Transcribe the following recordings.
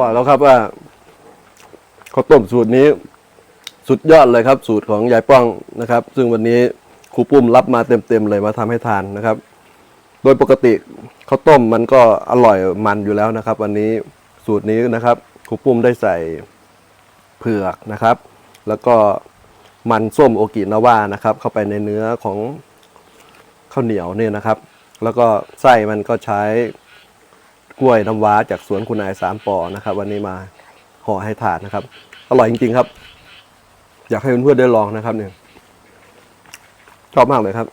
บอกแล้วครับว่าข้าวต้มสูตรนี้สุดยอดเลยครับ สูตรของยายป้องนะครับ ซึ่งวันนี้ครูปุ้มรับมาเต็มๆเลยมาทำให้ทานนะครับ โดยปกติข้าวต้มมันก็อร่อยมันอยู่แล้วนะครับ วันนี้สูตรนี้นะครับครูปุ้มได้ใส่เผือกนะครับ แล้วก็มันส้มโอกินาว่านะครับ เข้าไปในเนื้อของข้าวเหนียวเนี่ยนะครับ แล้วก็ไส้มันก็ใช้ กล้วยน้ำว้าจากสวนคุณนายสามปอนะครับ วันนี้มาห่อให้ทานนะครับ อร่อยจริงๆครับ อยากให้เพื่อนๆได้ลองนะครับเนี่ยชอบมากเลยครับ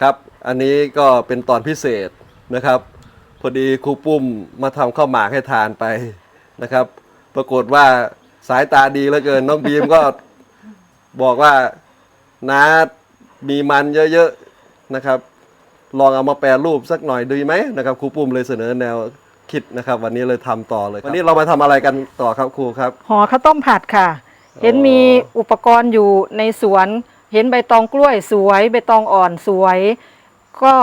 ครับ อันนี้ก็เป็นตอนพิเศษนะครับ พอดีครูปุ้มมาทำข้าวหมากให้ทานไปนะครับ ปรากฏว่าสายตาดีเหลือเกินน้องบีมก็ บอกว่าน้ามีมันเยอะๆนะครับ ลองเอามาแปรรูปสักหน่อยดีไหมนะครับครูปุ้มเลยเสนอแนวคิดนะครับ วันนี้เลยทำต่อเลย วันนี้เรามาทำอะไรกันต่อครับครูครับห่อข้าวต้มผัดค่ะ เห็นมีอุปกรณ์อยู่ในสวน เห็นใบตองกล้วยสวย ใบตองอ่อนสวย ก็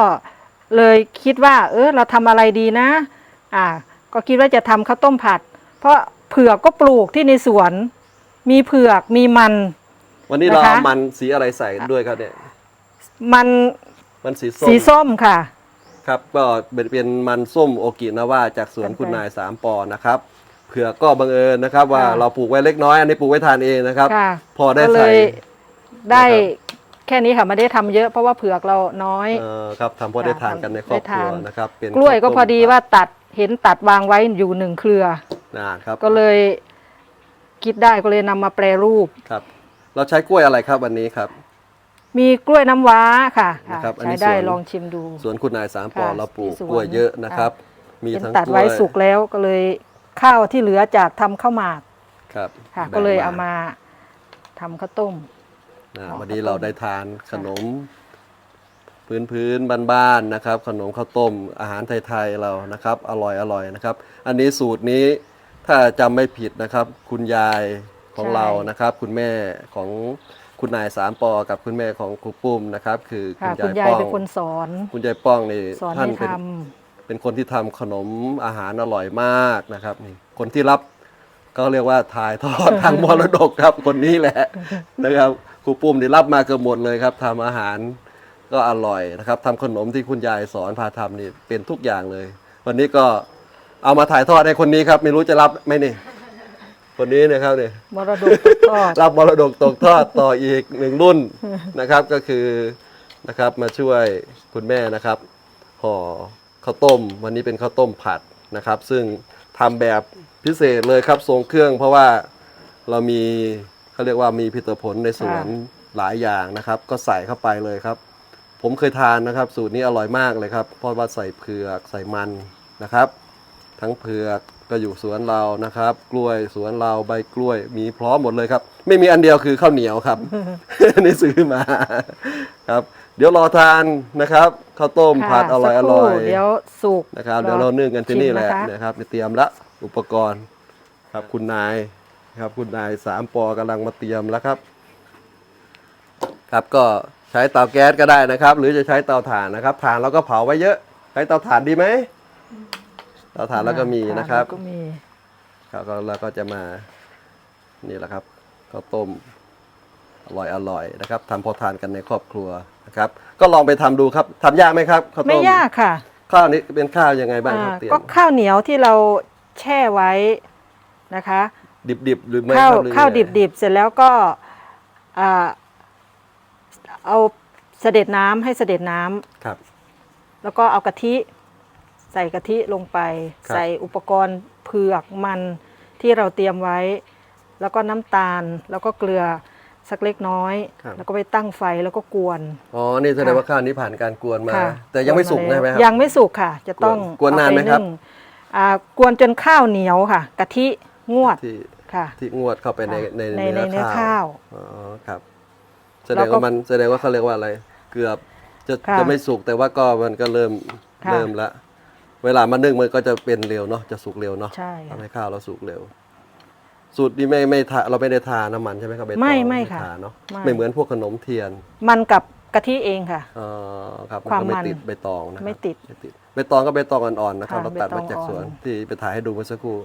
เลยคิดว่า เออเราทำอะไรดีนะ อ่า ก็คิดว่าจะทำข้าวต้มผัด เพราะเผือกก็ปลูกที่ในสวน มีเผือกมีมัน วันนี้เรานะคะ เอามันสีอะไรใส่ด้วยครับเนี่ย มันมันสีส้มสีส้มค่ะ ครับ ก็เป็นเป็นมันส้มโอกินาว่าจากสวนคุณนายสามปอนะครับเผื่อก็บังเอิญนะครับ ว่าค่ะ เราปลูกไว้เล็กน้อยอันนี้ปลูกไว้ทานเองนะครับ ค่ะพอได้ก็เลใส่ ยได้นะครับ แค่นี้ค่ะไม่ได้ทำเยอะเพราะว่าเผือกเราน้อย เออครับทำพอได้ทานกันในครอบครัวได้ทาน นะครับเป็นกล้วยก็ข้ต้มพอดีว่าตัดเห็นตัดวางไว้อยู่หนึ่งเครือ นะครับก็เลยคิดได้ก็เลยนำมาแปรรูป ครับ เราใช้กล้วยอะไรครับวันนี้ครับ มีกล้วยน้ำว้าค่ะค่ะนะครับอันใช้นี้ได้สวน ลองชิมดูสวนคุณนายสามปอค่ะเราปลูกที่สวนกล้วยเยอะนะครับ มีเห็นทั้งตัดกล้ไว้วยสุกแล้วก็เลยข้าวที่เหลือจากทำข้าวหมากครับค่ะ แบ่งก็เลยเอามาทำข้าวต้มนะอ๋อวันนี้ข้าวต้มเราได้ทานขนม พื้นพื้นๆบ้านๆนะครับ ขนมข้าวต้มอาหารไทยๆเรานะครับ อร่อยอร่อยนะครับ อันนี้สูตรนี้ถ้าจำไม่ผิดนะครับ คุณยาย ของเรานะครับ คุณแม่ของคุณนายสามปอกับคุณแม่ของครูปุ้มนะครับ คือคุค่ะณคุณยายยายป้องเป็นคนสอน คุณยายป้องนี่สอนท่านให้เป็นทเป็นคนที่ทำขนมอาหารอร่อยมากนะครับนี่คนที่รับก็เรียกว่าถ่ายทอดทางมรดกครับคนนี้แหละนะครับครูปุ้มนี่รับมาเกือบหมดเลยครับทำอาหารก็อร่อยนะครับทำขนมที่คุณยายสอนพาทำนี่เป็นทุกอย่างเลย วันนี้ก็เอามาถ่ายทอดให้คนนี้ครับ ไม่รู้จะรับไหมนี่ คนนี้นะครับเนี่ยำมรดกตกทอดรับมรดกตกทอดต่ออีกหนึ่งรุ่นนะครับก็คือนะครับมาช่วยคุณแม่นะครับห่อข้าวต้ม วันนี้เป็นข้าวต้มผัดนะครับ ซึ่งทำแบบพิเศษเลยครับทรงเครื่อง เพราะว่าเรามีเขาเรียกว่ามีผลิตผลในสวนหลายอย่างนะครับ ก็ใส่เข้าไปเลยครับ ผมเคยทานนะครับ สูตรนี้อร่อยมากเลยครับเพราะว่าใส่เผือกใส่มันนะครับ ทั้งเผือก ก็อยู่สวนเรานะครับ กล้วยสวนเราใบกล้วย มีพร้อมหมดเลยครับ ไม่มีอันเดียวคือข้าวเหนียวครับนี่ซื้อมาครับ เดี๋ยวรอทานนะครับข้าวต้มผัดอร่อยอสักคร่อยเดี๋ยวสุกนะครับเดี๋ยวเรานึ่งกันที่นี่แหละชิมนะคะนะครับเตรียมละอุปกรณ์ครับคุณนายครับคุณนายสามปอกำลังมาเตรียมแล้วครับ ครับก็ใช้เตาแก๊สก็ได้นะครับ หรือจะใช้เตาถ่านนะครับถ่านเราก็เผาไว้เยอะ ใช้เตาถ่านดีไหม เตาถ่านแล้วก็มีนะครับก็มีครับก็เราก็จะมานี่แหละครับข้าวต้มอร่อยอร่อยนะครับทำพอทานกันในครอบครัวนะครับ ก็ลองไปทำดูครับทำยากไหมครับข้าวต้มไม่ยากค่ะ ข้าวนี้เป็นข้าวยังไงบ้างครับอ่าเตียนก็ข้าวเหนียวที่เราแช่ไว้นะคะ ดิบดิบๆหรือไม่ข้าวหรือข้าวยังไงดิบๆเสร็จแล้วก็อ่าเอาเสด็จน้ำให้เสด็จน้ำครับ แล้วก็เอากะทิ ใส่กะทิลงไป ครับ ใส่อุปกรณ์เผือกมันที่เราเตรียมไว้ แล้วก็น้ำตาลแล้วก็เกลือสักเล็กน้อยแล้วก็ไปตั้งไฟแล้วก็กวน อ๋อ นี่แสดงว่าข้าวนี้ผ่านการกวนมา ค่ะแต่ยังไม่สุกวนใช่มาไหมคแล้รัวยังไม่สุกค่ะ จะต้องกวนนานไหมครับ เอปงอ่ากวนจนข้าวเหนียวค่ะ กะทิงวดที่ค่ะ ที่งวดเข้าไปในในในในเนื้อข้าข้าววอ๋อครับ แสดแล้งวก็ว่ามันแสดงว่าเขาเรียกว่าอะไร เกือบจะค่ะจะไม่สุกแต่ว่าก็มันก็เริ่มค่ะ เริ่มละ เวลามันนึ่งมันก็จะเป็นเร็วเนาะจะสุกเร็วเนาะใช่ค่ะ ทำให้ข้าวเราสุกเร็ว สูตรนี้ไม่ไม่ทาเราไม่ได้ทาน้ำมันใช่ไหมครับใบตองไม่ไม่ค่ะทาเนาะไม่ ไม่เหมือนพวกขนมเทียนมันกับกะทิเองค่ะอ๋อครับมันความก็ไม่มันติดใบตองนะครับไม่ติดไม่ติดใบตองก็ใบตองอ่อนๆนะครับค่ะเราตัดใบตมาองจากสวนอ่อน ที่ไปถ่ายให้ดูเมื่อสักครู่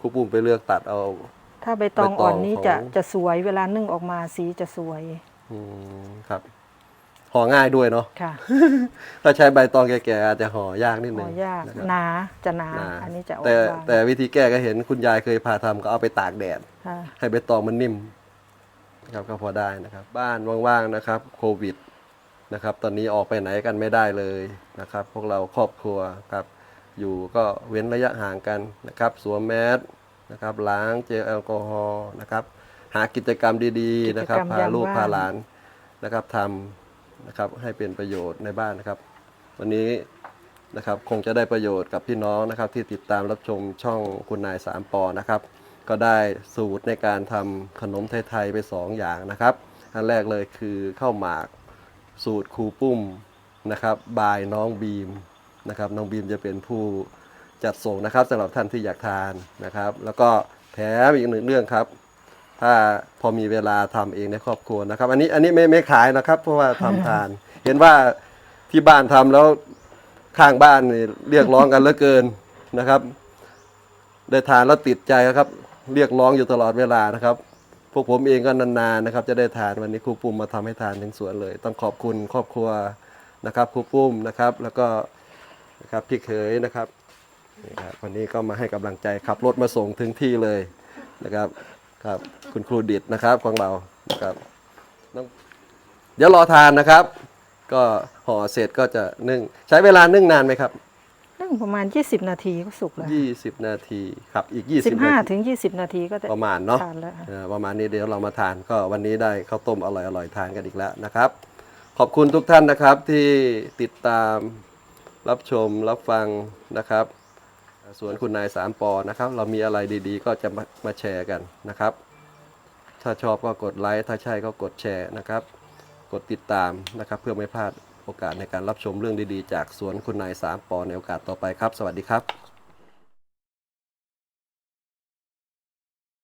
ครูปุ้มไปเลือกตัดเอา ถ้าใบตองใบตองอ่อนนี้จะของ จะสวยเวลานึ่งออกมาสีจะสวย อืมครับ ห่อง่ายด้วยเนาะค่ะถ้าใช้ใบตองแก่ๆอาจจะห่อยากนิดนึห่งอยากนะครับหนาจะหนาหนาอันนี้จะอ่อนแต่บางแต่วิธีแก้ก็เห็นคุณยายเคยพาทำก็เอาไปตากแดดค่ะให้ใบตองมันนิ่มนะครับก็พอได้นะครับ บ้านว่างๆนะครับโควิดนะครับ ตอนนี้ออกไปไหนกันไม่ได้เลยนะครับ พวกเราครอบครัวครับ อยู่ก็เว้นระยะห่างกันนะครับ สวมแมสนะครับ ล้างเจลแอลกอฮอล์นะครับ หากิจกรรมดีๆนะครับกิจกรรมพายามลูกว่างพาหลานนะครับทำ นะครับให้เป็นประโยชน์ในบ้านนะครับ วันนี้นะครับคงจะได้ประโยชน์กับพี่น้องนะครับ ที่ติดตามรับชมช่องคุณนายสามปอนะครับ ก็ได้สูตรในการทำขนมไทยๆไปสองอย่างนะครับ อันแรกเลยคือข้าวหมากสูตรครูปุ้มนะครับบายน้องบีมนะครับน้องบีมจะเป็นผู้จัดส่งนะครับสำหรับท่านที่อยากทานนะครับ แล้วก็แถมอีกหนึ่งเรื่องครับ ถ้าพอมีเวลาทำเองในครอบครัวนะครับ อันนี้อันนี้ไม่ไม่ขายนะครับ เพราะว่าทำทาน เห็นว่าที่บ้านทำแล้วข้างบ้านนี่เรียกร้องกันเหลือเกินนะครับ ได้ทานแล้วติดใจครับ เรียกร้องอยู่ตลอดเวลานะครับ พวกผมเองก็นานๆนะครับ จะได้ทานวันนี้ครูปุ้มมาทำให้ทานถึงสวนเลย ต้องขอบคุณครอบครัวนะครับครูปุ้มนะครับ แล้วก็นะครับพี่เขยนะครับนี่ครับวันนี้ก็มาให้กำลังใจขับรถมาส่งถึงที่เลยนะครับ ครับ คุณครูดิดนะครับของเรานะครับน้องเดี๋ยวรอทานนะครับ ก็ห่อเสร็จก็จะนึ่ง ใช้เวลานึ่งนานไหมครับ นึ่งประมาณ 20 นาทีก็สุกแล้ว20นาทีครับอีก20นาที15ถึง20นาทีก็จะประมาณเนาะทานแล้วค่ะเออประมาณนี้เดี๋ยวเรามาทานก็วันนี้ได้ข้าวต้มอร่อยๆทานกันอีกแล้วนะครับ ขอบคุณทุกท่านนะครับที่ติดตามรับชมรับฟังนะครับ สวนคุณนายสามปอนะครับ เรามีอะไรดีๆ ก็จะมามาแชร์กันนะครับ ถ้าชอบก็กดไลค์ถ้าใช่ก็กดแชร์นะครับ กดติดตามนะครับ เพื่อไม่พลาดโอกาสในการรับชมเรื่องดีๆ จากสวนคุณนายสามปอในโอกาสต่อไปครับ สวัสดีครับ